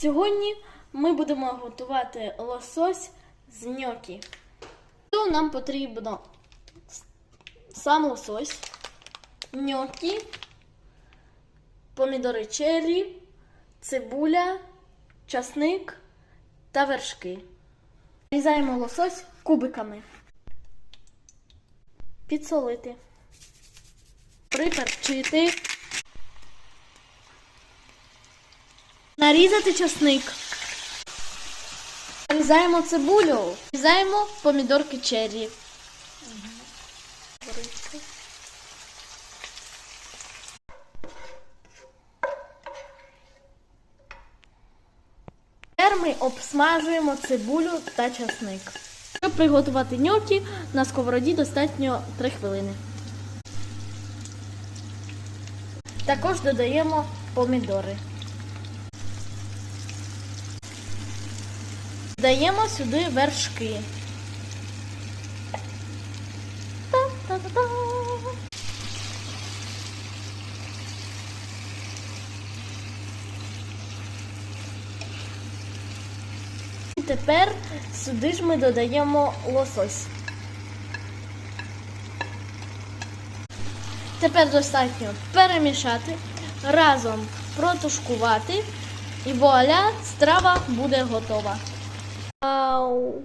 Сьогодні ми будемо готувати лосось з ньокі. Тут нам потрібно сам лосось, ньокі, помідори черрі, цибуля, часник та вершки. Різаємо лосось кубиками. Підсолити. Приперчити. Нарізати часник. Нарізаємо цибулю. Нарізаємо помідорки черрі. Тепер ми обсмажуємо цибулю та часник. Щоб приготувати ньокі, на сковороді достатньо 3 хвилини. Також додаємо помідори. Даємо сюди вершки. Та-та-та-та. Тепер сюди ж ми додаємо лосось. Тепер достатньо перемішати, разом протушкувати, і вуаля, страва буде готова. 哦